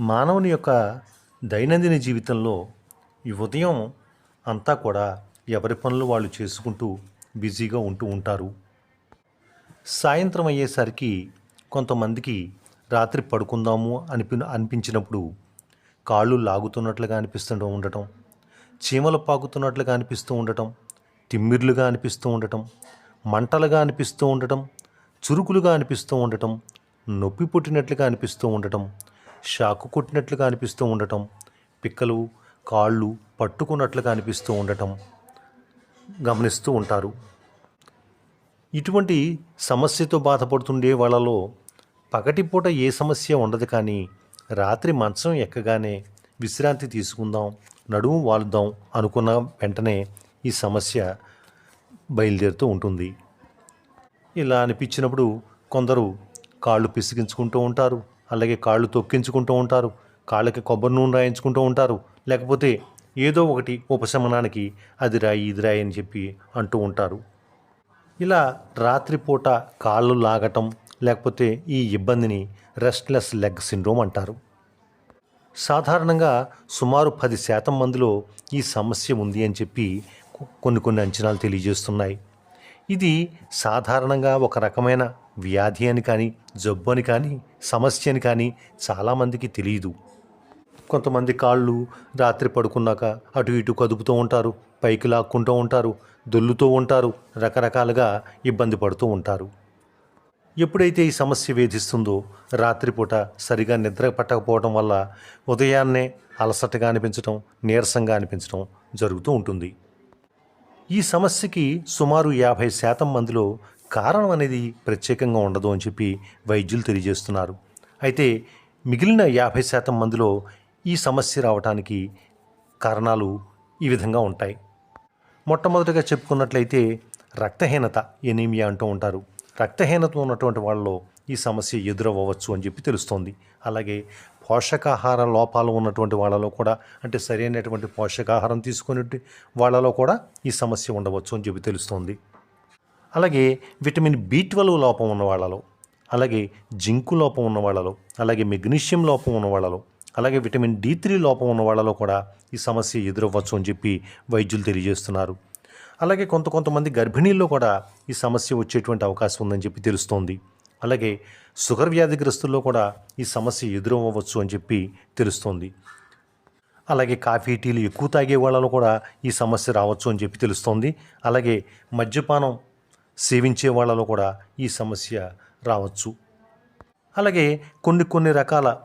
మానవుని యొక్క దైనందిన జీవితంలో ఈ ఉదయం అంతా కూడా ఎవరి పనులు వాళ్ళు చేసుకుంటూ బిజీగా ఉంటూ ఉంటారు. సాయంత్రం అయ్యేసరికి కొంతమందికి రాత్రి పడుకుందాము అనిపి అనిపించినప్పుడు కాళ్ళు లాగుతున్నట్లుగా అనిపిస్తూ ఉండటం చీమలు పాకుతున్నట్లుగా అనిపిస్తూ ఉండటం తిమ్మిర్లుగా అనిపిస్తూ ఉండటం మంటలుగా అనిపిస్తూ ఉండటం చురుకులుగా అనిపిస్తూ ఉండటం నొప్పి పుట్టినట్లుగా అనిపిస్తూ ఉండటం షాకు కొట్టినట్లుగా అనిపిస్తూ ఉండటం పిక్కలు కాళ్ళు పట్టుకున్నట్లుగా అనిపిస్తూ ఉండటం గమనిస్తూ ఉంటారు. ఇటువంటి సమస్యతో బాధపడుతుండే వాళ్ళలో పగటిపూట ఏ సమస్య ఉండదు కానీ రాత్రి మంచం ఎక్కగానే విశ్రాంతి తీసుకుందాం నడుము వాలుద్దాం అనుకున్న వెంటనే ఈ సమస్య బయలుదేరుతూ ఉంటుంది. ఇలా అనిపించినప్పుడు కొందరు కాళ్ళు పిసిగించుకుంటూ ఉంటారు. అలాగే కాళ్ళు తొక్కించుకుంటూ ఉంటారు కాళ్ళకి కొబ్బరి నూనె రాయించుకుంటూ ఉంటారు లేకపోతే ఏదో ఒకటి ఉపశమనానికి అది రాయి ఇది రాయి అని చెప్పి అంటూ ఉంటారు. ఇలా రాత్రిపూట కాళ్ళు లాగటం లేకపోతే ఈ ఇబ్బందిని రెస్ట్లెస్ లెగ్ సిండ్రోమ్ అంటారు. సాధారణంగా సుమారు పది శాతం మందిలో ఈ సమస్య ఉంది అని చెప్పి కొన్ని కొన్ని అంచనాలు తెలియజేస్తున్నాయి. ఇది సాధారణంగా ఒక రకమైన వ్యాధి అని కానీ జబ్బు అని కానీ సమస్య అని కానీ చాలామందికి తెలియదు. కొంతమంది కాళ్ళు రాత్రి పడుకున్నాక అటు ఇటు కదుపుతూ ఉంటారు పైకి లాక్కుంటూ ఉంటారు దొల్లుతూ ఉంటారు రకరకాలుగా ఇబ్బంది పడుతూ ఉంటారు. ఎప్పుడైతే ఈ సమస్య వేధిస్తుందో రాత్రిపూట సరిగా నిద్ర పట్టకపోవడం వల్ల ఉదయాన్నే అలసటగా అనిపించడం నీరసంగా అనిపించడం జరుగుతూ ఉంటుంది. ఈ సమస్యకి సుమారు యాభై శాతం మందిలో కారణం అనేది ప్రత్యేకంగా ఉండదు అని చెప్పి వైద్యులు తెలియజేస్తున్నారు. అయితే మిగిలిన యాభై శాతం మందిలో ఈ సమస్య రావడానికి కారణాలు ఈ విధంగా ఉంటాయి. మొట్టమొదటిగా చెప్పుకున్నట్లయితే రక్తహీనత ఎనీమియా అంటూ ఉంటారు. రక్తహీనత ఉన్నటువంటి వాళ్ళలో ఈ సమస్య ఎదురవ్వచ్చు అని చెప్పి తెలుస్తోంది. అలాగే పోషకాహార లోపాలు ఉన్నటువంటి వాళ్ళలో కూడా అంటే సరైనటువంటి పోషకాహారం తీసుకునే వాళ్ళలో కూడా ఈ సమస్య ఉండవచ్చు అని చెప్పి తెలుస్తోంది. అలాగే విటమిన్ బి ట్వెల్వ్ లోపం ఉన్న వాళ్ళలో అలాగే జింకు లోపం ఉన్న వాళ్ళలో అలాగే మెగ్నీషియం లోపం ఉన్న వాళ్ళలో అలాగే విటమిన్ డి త్రీ లోపం ఉన్న వాళ్ళలో కూడా ఈ సమస్య ఎదురవ్వచ్చు అని చెప్పి వైద్యులు తెలియజేస్తున్నారు. అలాగే కొంత కొంతమంది గర్భిణీల్లో కూడా ఈ సమస్య వచ్చేటువంటి అవకాశం ఉందని చెప్పి తెలుస్తోంది. అలాగే షుగర్ వ్యాధిగ్రస్తుల్లో కూడా ఈ సమస్య ఎదురవ్వచ్చు అని చెప్పి తెలుస్తోంది. అలాగే కాఫీ టీలు ఎక్కువ తాగే వాళ్ళలో కూడా ఈ సమస్య రావచ్చు అని చెప్పి తెలుస్తోంది. అలాగే మద్యపానం సేవించే వాళ్ళలో కూడా ఈ సమస్య రావచ్చు. అలాగే కొన్ని కొన్ని రకాల